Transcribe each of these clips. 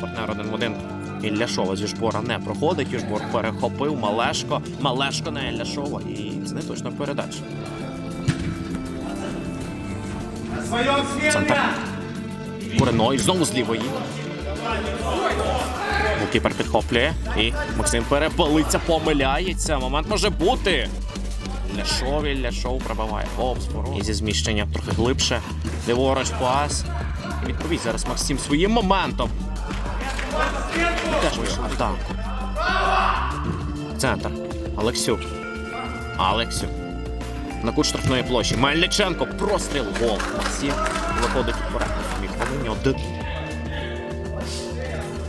Партнер один в один. Ілляшова зі жбора не проходить. Южбор перехопив Малешко. Малешко на Ілляшова. І це не точна передача. Центр. Куриной знову з лівої. Кіпер підхоплює. І Максим перепалиться, помиляється. Момент може бути. Ляшов, Ляшов пробиває ворот. І зі зміщення трохи глибше. Ліворуч пас. Відповідь зараз Максим своїм моментом. Теж вийшов атаку. Центр. Алексюк. Алексюк. На кут штрафної площі. Мельниченко. Простріл. Гол. Максим виходить вперед. Міг один.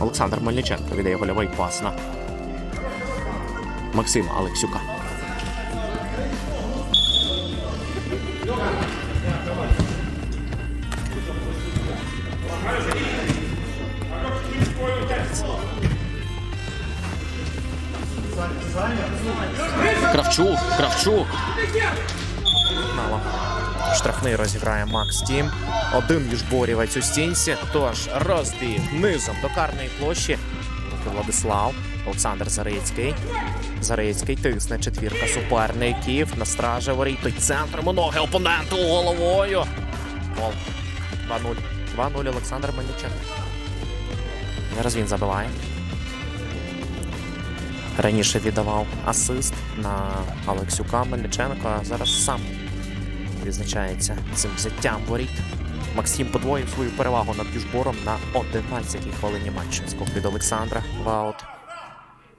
Олександр Мельниченко віддає гольовий пас на Максима Алексюка. Кравчук, Кравчук. Мало. Штрафний розіграє Макс Тім. Один южборівець у стінці. Тож розбіг низом до карної площі. Владислав. Олександр Зарицький. Зарицький тисне четвірка суперників. На стражі воріт. Центром у ноги опоненту головою. Гол. 2-0. 2-0 Олександр Мельниченко. Зараз він забиває. Раніше віддавав асист на Алексюка Мельниченка, а зараз сам відзначається цим взяттям воріт. Максим подвоїв свою перевагу над Южбором на 11-й хвилині матчу. Скок від Олександра. Ваут.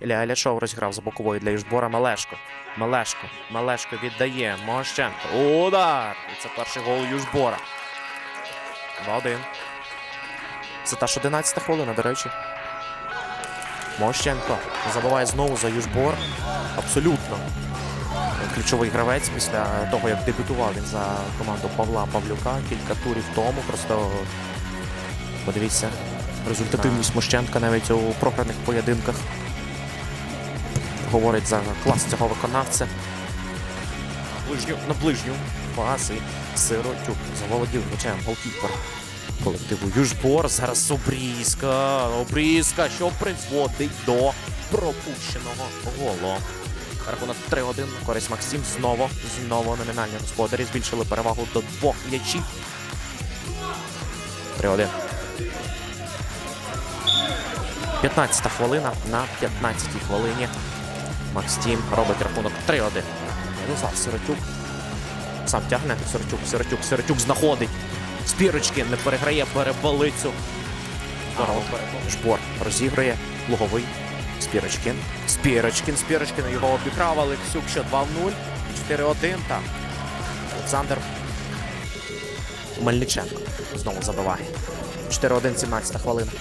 Ілля Аляшов розіграв за боковою для Южбора Мелешко. Мелешко. Мелешко віддає. Мощенко. Удар! І це перший гол Южбора. 2-1. Це та ж 11-та хвилина, до речі. Мощенко забиває знову за Южбор. Абсолютно ключовий гравець після того, як дебютував він за команду Павла Павлюка кілька турів тому. Просто подивіться, результативність Мощенка навіть у програних поєдинках говорить за клас цього виконавця. На ближню пас і Сиротюк заволодів м'ячем голкіпер колективу Южбор. Зараз обрізка. Обрізка, що призводить до пропущеного голу. Рахунок 3-1. Користь Максим. Знову, знову номінальні господарі збільшили перевагу до двох м'ячів. 3-1. 15 хвилина на 15-й хвилині. Максим робить рахунок 3-1. Ярослав Сиротюк. Сам тягне. Сиротюк, Сиротюк, Сиротюк знаходить. Спірочки не переграє перебалицю. Здорово. Жбор розігрує. Луговий. Спірочкін. Спірочкін. Спірочкін його обіграв. Олексюк ще 2 в 0. 4-1. Так. Олександр Мельниченко знову забиває. 4-1, 17 хвилина.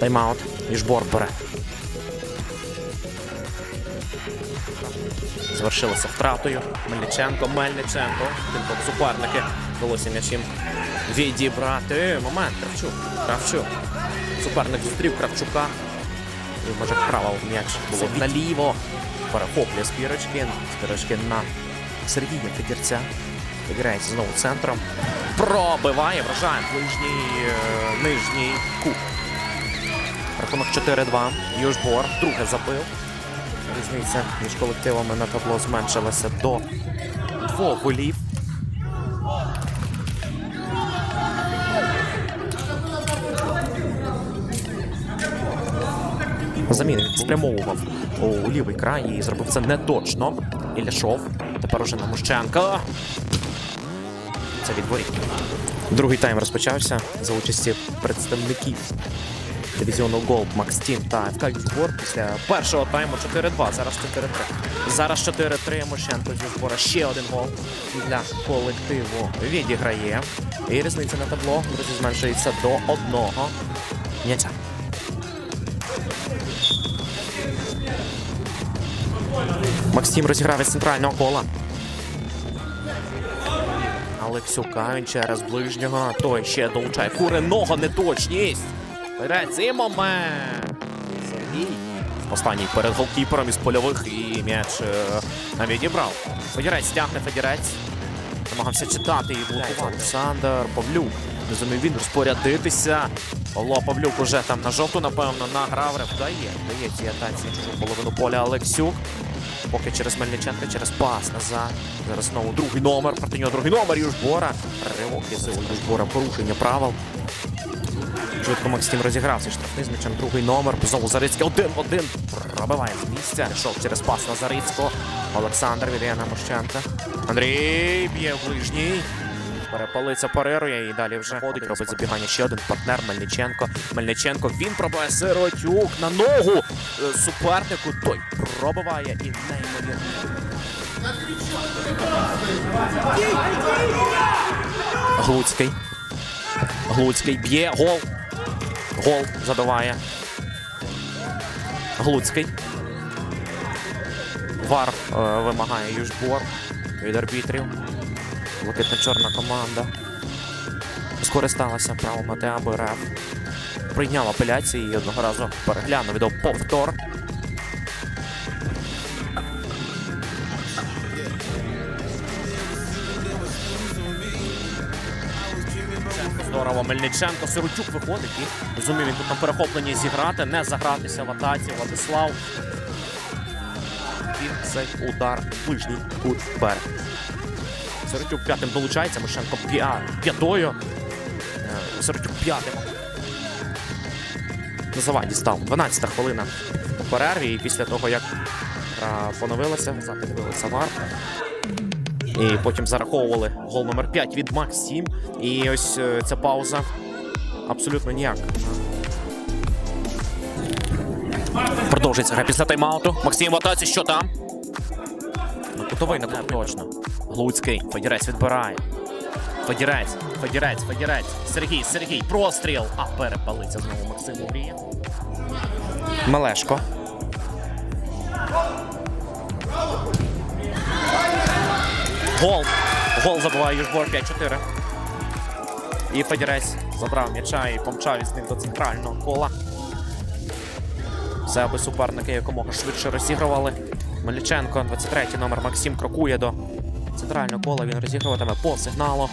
Тайм-аут. Южбор бере. Завершилося втратою. Мельниченко, Мельниченко. Кількох суперники. Вдалося м'ячим відібрати. Момент. Кравчук. Кравчук. Суперник зустрів Кравчука. І може вправо м'яч було наліво. Перехоплює Спірочкін. Спірочкін на Сергія Федірця. Виграється знову центром. Пробиває, вражає ближній е, нижній кут. Рахунок 4-2. Южбор друге забив. Різниця між колективами на табло зменшилася до двох голів. Заміни спрямовував у лівий край і зробив це неточно. Іляшов. Тепер уже на Мущенка. Це від воріт. Другий тайм розпочався за участі представників дивізіону Голд Макс Тім та ФК Южбор після першого тайму 4-2. Зараз 4-3. Зараз 4-3. Мощенко зі збора ще один гол для колективу відіграє. І різниця на табло друзі зменшується до одного м'яча. Максим розіграв із центрального кола. Олексюка він через ближнього. Той ще долучає куриного неточність. Бере цей момент. Сергій Останній перед голкіпером із польових і м'яч е, відібрав. Федірець тягне Федірець. Намагався читати і блокувати. Олександр Павлюк. Не зумів він розпорядитися. Павло Павлюк уже там на жовту, напевно, награв. Реф дає. Дає ці атаці в половину поля Олексюк. Поки через Мельниченка, через пас назад. Зараз знову другий номер. Проти нього другий номер Южбора. Ривок із Южбора. Порушення правил. Швидко Максим розігрався. Штрафний з м'ячем другий номер. Знову Зарицький один в один. Пробиває з місця. Пішов через пас на Зарицького. Олександр віддає на Мощенка. Андрій б'є в ближній. Перепалиться парирує і далі вже ходить. Робить забігання ще один партнер Мельниченко. Мельниченко він пробиває Сиротюк на ногу е, супернику. Той пробиває і неймовірно. Глуцький. Глуцький б'є. Гол. Гол задуває Глуцький. Вар е, вимагає Южбор від арбітрів. Блакитно-чорна команда. Скористалася правом АТА те, аби РФ прийняв апеляції і одного разу переглянув віддав повтор. Здорово, Мельниченко, Сиротюк виходить і зумів він тут на перехопленні зіграти, не загратися в атаці. Владислав. Він цей удар ближній кут берег. Сиротюк п'ятим долучається, Мишенко п'я... п'ятою. Е, Сиротюк п'ятим. На заваді став. 12 хвилина у перерві. І після того, як гра поновилася, взяти дивилися вар. І потім зараховували гол номер 5 від Максим. І ось е, ця пауза абсолютно ніяк. Продовжується гра після тайм-ауту. Максим в атаці, що там? На кутовий не точно. Глуцький. Федірець відбирає. Федірець, Федірець, Федірець. Сергій, Сергій, простріл. А перепалиться знову Максим Мрія. Мелешко. Гол. Гол забиває Южбор 5-4. І Федірець забрав м'яча і помчав із ним до центрального кола. Все, аби суперники якомога швидше розігрували. Мельниченко, 23 номер Максим крокує до центрального кола. Він розігруватиме по сигналу.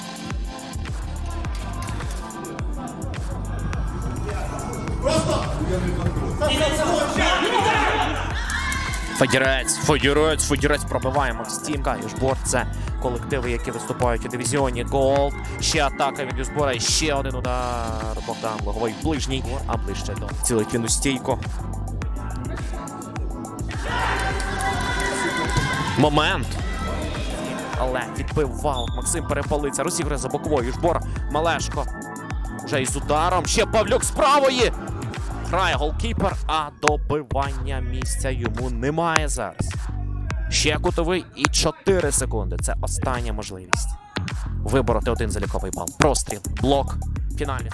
Федірець, Федірець, Федірець пробиває Максим. Южбор це колективи, які виступають у дивізіоні Голд. Ще атака від Южбора. І ще один удар. Богдан Логовий ближній, а ближче до цілить він. Момент. Але відбив вал. Максим перепалиться. Розіграє за боковою. Жбор Малешко. Вже із ударом. Ще Павлюк з правої. Грає голкіпер, а добивання місця йому немає зараз. Ще кутовий і 4 секунди. Це остання можливість. Вибороти один заліковий бал. Простріл, блок, фінальний.